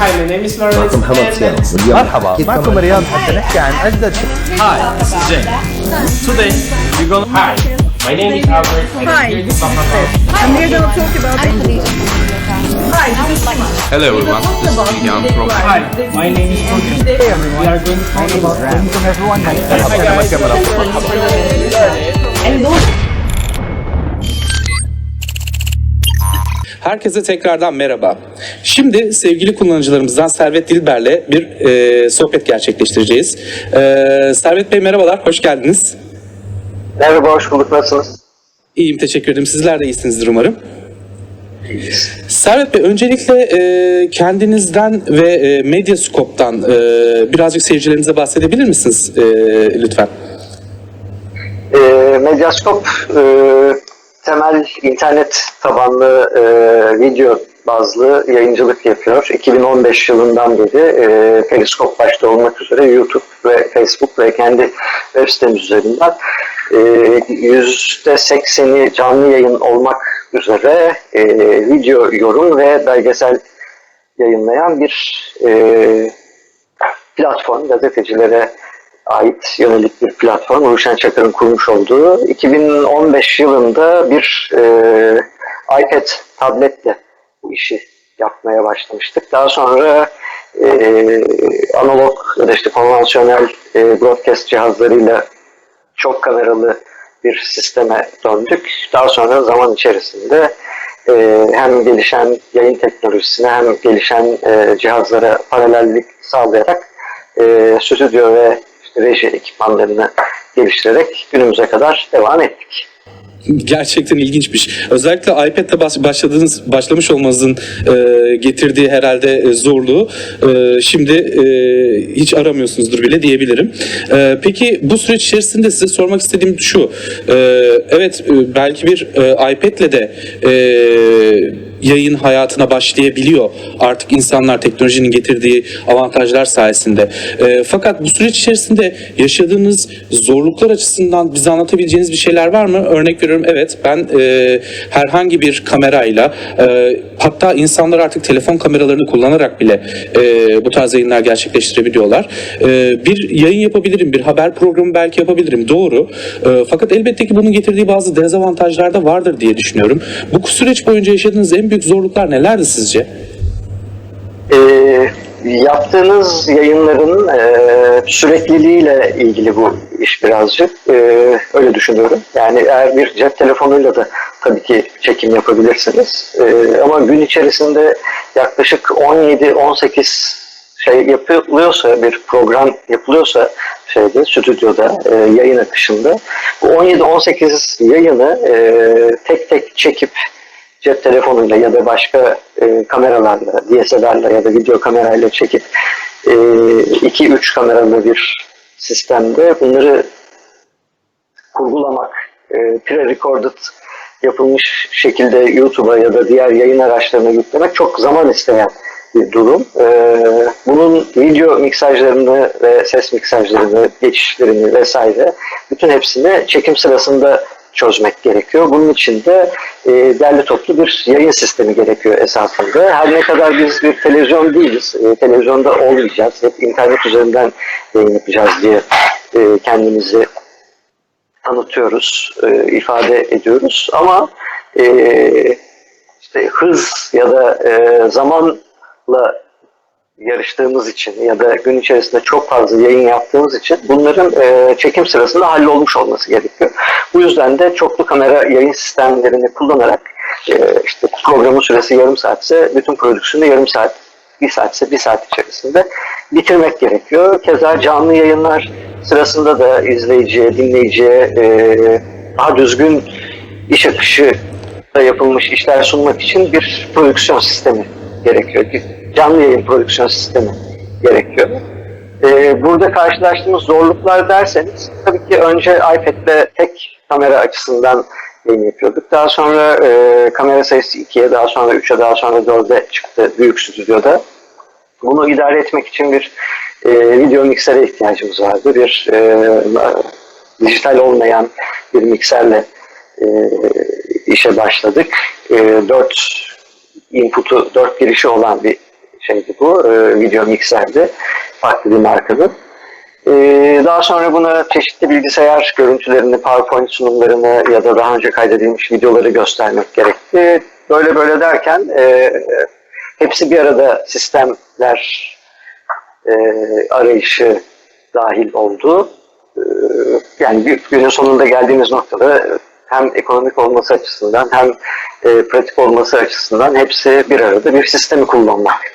Hi, my name is Lawrence. معكم محمد and- صيام واليوم مرحبا كيف معكم كمان؟ رياض حتى نحكي عن أجدد Hi, this is Jay. Today, we're gonna. Hi, my name is Albert. and Hi, I'm here to this is talk about. And we're going to talk about English. Hi, this is Lima. Hello everyone, this is William from Hi, my name is Jordan. Hey We are going to talk about. Welcome everyone Hi guys. And those Herkese tekrardan merhaba. Şimdi sevgili kullanıcılarımızdan Servet Dilber'le bir e, sohbet gerçekleştireceğiz. E, Servet Bey merhabalar, hoş geldiniz. Merhaba, hoş bulduk. Nasılsınız? İyiyim, teşekkür ederim. Sizler de iyisinizdir umarım. Servet Bey, öncelikle e, kendinizden ve e, Medyascope'dan e, birazcık seyircilerimize bahsedebilir misiniz e, lütfen? E, Medyascope e, temel internet tabanlı e, video bazlı yayıncılık yapıyor. 2015 yılından beri e, Periskop başta olmak üzere YouTube ve Facebook ve kendi web sitemiz üzerinden e, %80'i canlı yayın olmak üzere e, video yorum ve belgesel yayınlayan bir e, platform, gazetecilere ait yönelik bir platform. Ruşen Çakır'ın kurmuş olduğu. 2015 yılında bir e, iPad tabletle bu işi yapmaya başlamıştık. Daha sonra e, analog ya da işte konvansiyonel e, broadcast cihazlarıyla çok kameralı bir sisteme döndük. Daha sonra zaman içerisinde e, hem gelişen yayın teknolojisine hem gelişen e, cihazlara paralellik sağlayarak e, stüdyo ve reji ekipmanlarını geliştirerek günümüze kadar devam ettik. Gerçekten ilginçmiş. Özellikle iPad'le baş- başladığınız, başlamış olmanızın e, getirdiği herhalde e, zorluğu e, şimdi e, hiç aramıyorsunuzdur bile diyebilirim. E, peki bu süreç içerisinde size sormak istediğim şu. E, evet e, belki bir e, iPad'le de e, yayın hayatına başlayabiliyor artık insanlar teknolojinin getirdiği avantajlar sayesinde. E, fakat bu süreç içerisinde yaşadığınız zorluklar açısından bize anlatabileceğiniz bir şeyler var mı? Örnek veriyorum evet ben e, herhangi bir kamerayla e, hatta insanlar artık telefon kameralarını kullanarak bile e, bu tarz yayınlar gerçekleştirebiliyorlar. E, bir yayın yapabilirim, bir haber programı belki yapabilirim doğru. E, fakat elbette ki bunun getirdiği bazı dezavantajlar da vardır diye düşünüyorum. Bu süreç boyunca yaşadığınız en büyük zorluklar nelerdi sizce? E, yaptığınız yayınların e, sürekliliğiyle ilgili bu iş birazcık. E, öyle düşünüyorum. Yani eğer bir cep telefonuyla da tabii ki çekim yapabilirsiniz. E, ama gün içerisinde yaklaşık 17-18 şey yapılıyorsa, bir program yapılıyorsa şeyde, stüdyoda, e, yayın akışında bu 17-18 yayını e, tek tek çekip cep telefonuyla ya da başka e, kameralarla, DSLR'la ya da video kamerayla çekip 2-3 kameralı bir sistemde bunları kurgulamak, e, pre-recorded yapılmış şekilde YouTube'a ya da diğer yayın araçlarına yüklemek çok zaman isteyen bir durum. E, bunun video miksajlarını ve ses miksajlarını, geçişlerini vesaire bütün hepsini çekim sırasında çözmek gerekiyor. Bunun için de e, derli toplu bir yayın sistemi gerekiyor esasında. Her ne kadar biz bir televizyon değiliz, e, televizyonda olmayacağız, hep internet üzerinden yayın yapacağız diye e, kendimizi tanıtıyoruz, e, ifade ediyoruz. Ama e, işte hız ya da e, zamanla yarıştığımız için ya da gün içerisinde çok fazla yayın yaptığımız için bunların e, çekim sırasında hallolmuş olması gerekiyor. Bu yüzden de çoklu kamera yayın sistemlerini kullanarak e, işte programın süresi yarım saatse bütün prodüksiyonu yarım saat, bir saatse bir saat içerisinde bitirmek gerekiyor. Keza canlı yayınlar sırasında da izleyiciye, dinleyiciye e, daha düzgün iş akışı yapılmış işler sunmak için bir prodüksiyon sistemi gerekiyor. Canlı yayın prodüksiyon sistemi gerekiyor. Ee, burada karşılaştığımız zorluklar derseniz tabii ki önce iPad'le tek kamera açısından yayın yapıyorduk. Daha sonra e, kamera sayısı 2'ye, daha sonra 3'e, daha sonra 4'e çıktı büyük stüdyoda. Bunu idare etmek için bir e, video miksere ihtiyacımız vardı. Bir e, dijital olmayan bir mikserle e, işe başladık. E, dört input'u, dört girişi olan bir şeydi bu. E, video mikserdi. Farklı bir markanın. E, daha sonra buna çeşitli bilgisayar görüntülerini, PowerPoint sunumlarını ya da daha önce kaydedilmiş videoları göstermek gerekti. Böyle böyle derken e, hepsi bir arada sistemler e, arayışı dahil oldu. E, yani günün sonunda geldiğimiz noktada hem ekonomik olması açısından hem e, pratik olması açısından hepsi bir arada bir sistemi kullanmak.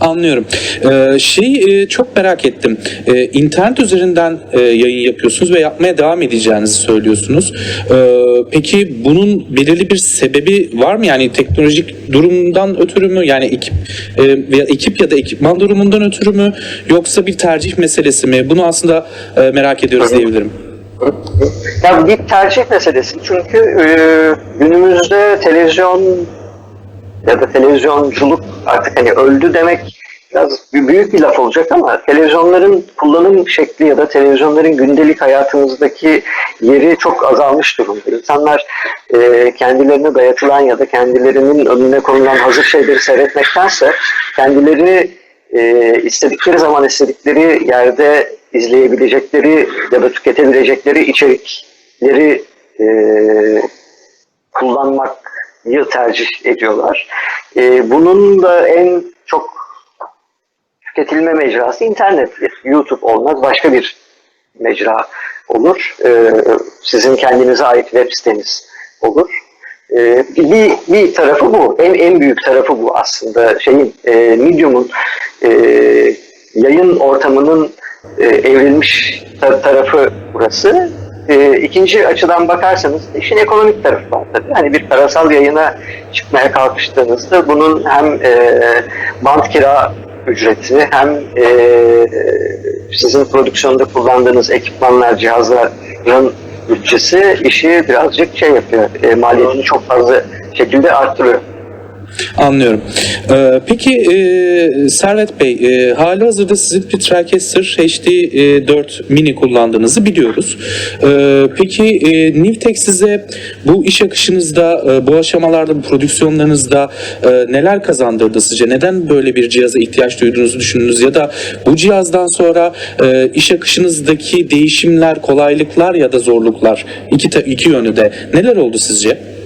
Anlıyorum. Ee, şeyi e, çok merak ettim. Ee, internet üzerinden e, yayın yapıyorsunuz ve yapmaya devam edeceğinizi söylüyorsunuz. Ee, peki bunun belirli bir sebebi var mı? Yani teknolojik durumdan ötürü mü? Yani ekip e, veya ekip ya da ekipman durumundan ötürü mü? Yoksa bir tercih meselesi mi? Bunu aslında e, merak ediyoruz diyebilirim. Ya bir tercih meselesi çünkü e, günümüzde televizyon ya da televizyonculuk artık hani öldü demek biraz büyük bir laf olacak ama televizyonların kullanım şekli ya da televizyonların gündelik hayatımızdaki yeri çok azalmış durumda. İnsanlar e, kendilerine dayatılan ya da kendilerinin önüne konulan hazır şeyleri seyretmektense kendileri e, istedikleri zaman istedikleri yerde izleyebilecekleri ya da tüketebilecekleri içerikleri e, kullanmayı tercih ediyorlar. E, bunun da en çok tüketilme mecrası internet. YouTube olmaz başka bir mecra olur. E, sizin kendinize ait web siteniz olur. E, bir, bir tarafı bu. En, en büyük tarafı bu aslında. Şeyin, e, Medium'un e, yayın ortamının e, evrilmiş ta- tarafı burası. E, ikinci açıdan bakarsanız işin ekonomik tarafı var tabii. Hani bir parasal yayına çıkmaya kalkıştığınızda bunun hem e, band kira ücreti hem e, sizin prodüksiyonda kullandığınız ekipmanlar, cihazların bütçesi işi birazcık şey yapıyor. E, maliyetini çok fazla şekilde arttırıyor. Anlıyorum. Ee, peki e, Servet Bey, e, hali hazırda sizin bir Tracaster HD4 Mini kullandığınızı biliyoruz. Ee, peki e, Nivtek size bu iş akışınızda, e, bu aşamalarda, bu prodüksiyonlarınızda e, neler kazandırdı sizce? Neden böyle bir cihaza ihtiyaç duyduğunuzu düşündünüz? Ya da bu cihazdan sonra e, iş akışınızdaki değişimler, kolaylıklar ya da zorluklar iki, iki yönü de neler oldu sizce?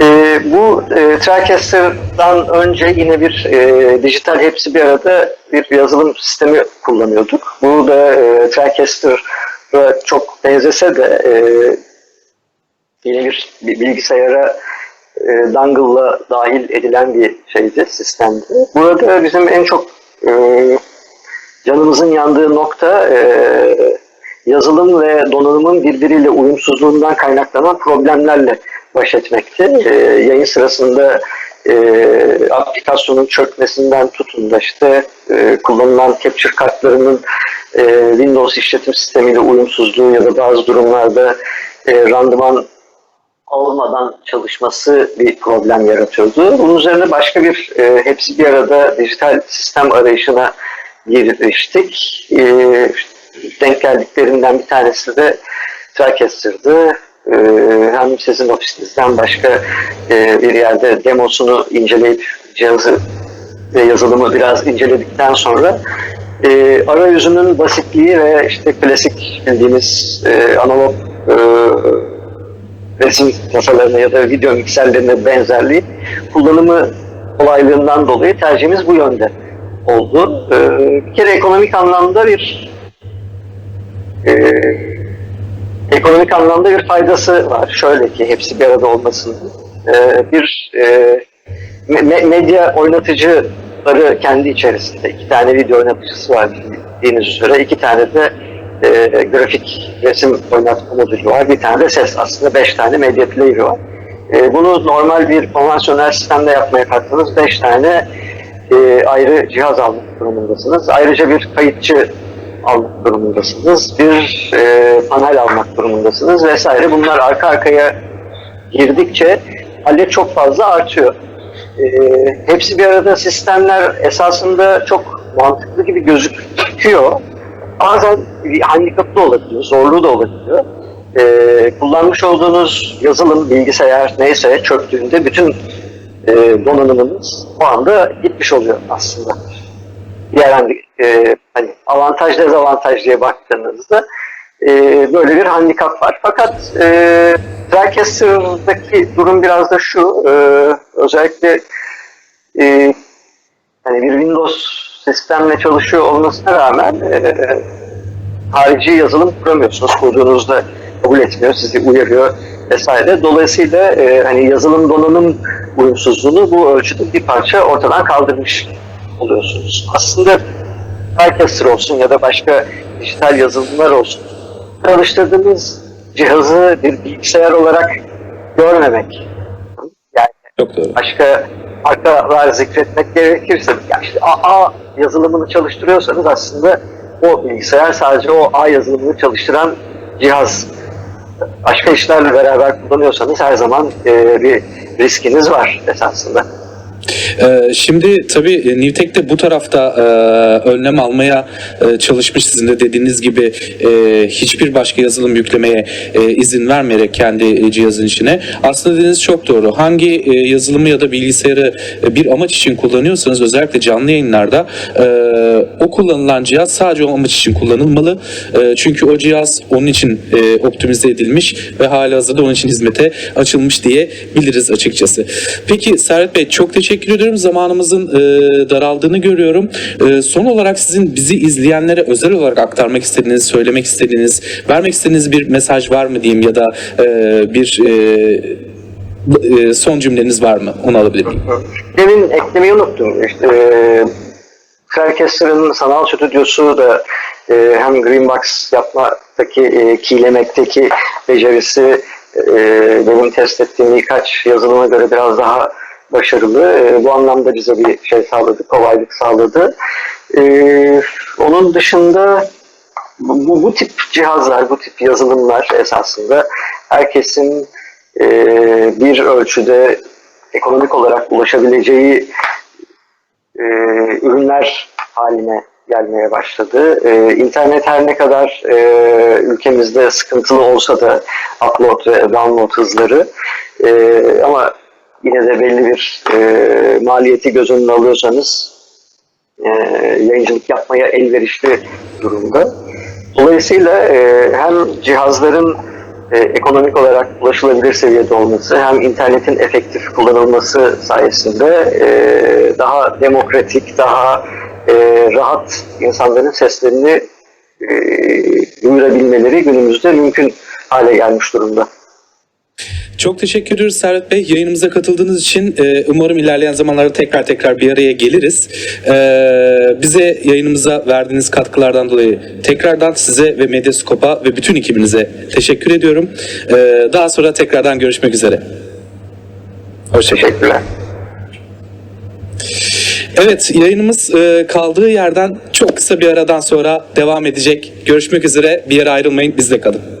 E, bu e, TriCaster'dan önce yine bir e, dijital hepsi bir arada bir yazılım sistemi kullanıyorduk. Bu da e, TriCaster'a çok benzese de e, yine bir, bilgisayara e, dongle'la dahil edilen bir şeydi, sistemdi. Burada bizim en çok e, canımızın yandığı nokta e, yazılım ve donanımın birbiriyle uyumsuzluğundan kaynaklanan problemlerle baş etmekti. E, yayın sırasında e, aplikasyonun çökmesinden tutun da işte e, kullanılan capture kartlarının e, Windows işletim sistemiyle uyumsuzluğu ya da bazı durumlarda e, randıman olmadan çalışması bir problem yaratıyordu. Bunun üzerine başka bir e, hepsi bir arada dijital sistem arayışına giriştik. E, denk geldiklerinden bir tanesi de Tracaster'dı. E, hem sizin ofisinizden başka e, bir yerde demosunu inceleyip cihazı ve yazılımı biraz inceledikten sonra e, arayüzünün basitliği ve işte klasik bildiğimiz e, analog e, resim kasalarına ya da video mikserlerine benzerliği kullanımı kolaylığından dolayı tercihimiz bu yönde oldu. Ee, bir kere ekonomik anlamda bir e, ekonomik anlamda bir faydası var. Şöyle ki hepsi bir arada olmasının. Ee, bir e, me- medya oynatıcıları kendi içerisinde iki tane video oynatıcısı var bildiğiniz üzere. iki tane de e, grafik resim oynatma modülü var. Bir tane de ses. Aslında beş tane medya player'ı var. E, bunu normal bir konvansiyonel sistemde yapmaya kalktınız. Beş tane e, ayrı cihaz almak durumundasınız. Ayrıca bir kayıtçı almak durumundasınız. Bir e, panel almak durumundasınız vesaire. Bunlar arka arkaya girdikçe maliyet çok fazla artıyor. E, hepsi bir arada sistemler esasında çok mantıklı gibi gözüküyor. Bazen handikaplı olabiliyor, zorluğu da olabiliyor. E, kullanmış olduğunuz yazılım, bilgisayar neyse çöktüğünde bütün e, donanımınız o anda gitmiş oluyor aslında. Hani, e, hani avantaj dezavantaj diye baktığınızda e, böyle bir handikap var. Fakat e, Tracaster'daki durum biraz da şu, e, özellikle e, hani bir Windows sistemle çalışıyor olmasına rağmen e, harici yazılım kuramıyorsunuz. Kurduğunuzda kabul etmiyor, sizi uyarıyor vesaire. Dolayısıyla e, hani yazılım donanım uyumsuzluğunu bu ölçüde bir parça ortadan kaldırmış oluyorsunuz. Aslında Pycaster olsun ya da başka dijital yazılımlar olsun çalıştırdığımız cihazı bir bilgisayar olarak görmemek. Yani Çok doğru. başka markalar zikretmek gerekirse ya işte AA yazılımını çalıştırıyorsanız aslında o bilgisayar sadece o A yazılımını çalıştıran cihaz. Başka işlerle beraber kullanıyorsanız her zaman e, bir riskiniz var esasında. Ee, şimdi tabii e, Newtek de bu tarafta e, önlem almaya e, çalışmış sizin de dediğiniz gibi hiçbir başka yazılım yüklemeye izin vermeyerek kendi cihazın içine. Aslında dediğiniz çok doğru. Hangi yazılımı ya da bilgisayarı bir amaç için kullanıyorsanız özellikle canlı yayınlarda o kullanılan cihaz sadece o amaç için kullanılmalı. Çünkü o cihaz onun için optimize edilmiş ve halihazırda onun için hizmete açılmış diye biliriz açıkçası. Peki Serhat Bey çok teşekkür ediyorum. Zamanımızın e, daraldığını görüyorum. E, son olarak sizin bizi izleyenlere özel olarak aktarmak istediğiniz, söylemek istediğiniz, vermek istediğiniz bir mesaj var mı diyeyim ya da e, bir e, e, son cümleniz var mı? Onu alabilir miyim? Demin eklemeyi unuttum. İşte, e, Tracaster'ın sanal stüdyosu da e, hem Greenbox yapmaktaki, e, keylemekteki becerisi e, benim test ettiğim birkaç yazılıma göre biraz daha başarılı. E, bu anlamda bize bir şey sağladı, kolaylık sağladı. E, onun dışında bu, bu, bu tip cihazlar, bu tip yazılımlar esasında herkesin e, bir ölçüde ekonomik olarak ulaşabileceği e, ürünler haline gelmeye başladı. E, internet her ne kadar e, ülkemizde sıkıntılı olsa da upload ve download hızları e, ama yine de belli bir e, maliyeti göz önüne alıyorsanız e, yayıncılık yapmaya elverişli durumda. Dolayısıyla e, hem cihazların e, ekonomik olarak ulaşılabilir seviyede olması hem internetin efektif kullanılması sayesinde e, daha demokratik, daha e, rahat insanların seslerini e, duyurabilmeleri günümüzde mümkün hale gelmiş durumda. Çok teşekkür ediyoruz Serhat Bey. Yayınımıza katıldığınız için e, umarım ilerleyen zamanlarda tekrar tekrar bir araya geliriz. E, bize yayınımıza verdiğiniz katkılardan dolayı tekrardan size ve Medyascope'a ve bütün ekibinize teşekkür ediyorum. E, daha sonra tekrardan görüşmek üzere. Hoşçakalın. Teşekkürler. Evet yayınımız e, kaldığı yerden çok kısa bir aradan sonra devam edecek. Görüşmek üzere. Bir yere ayrılmayın. Bizde kalın.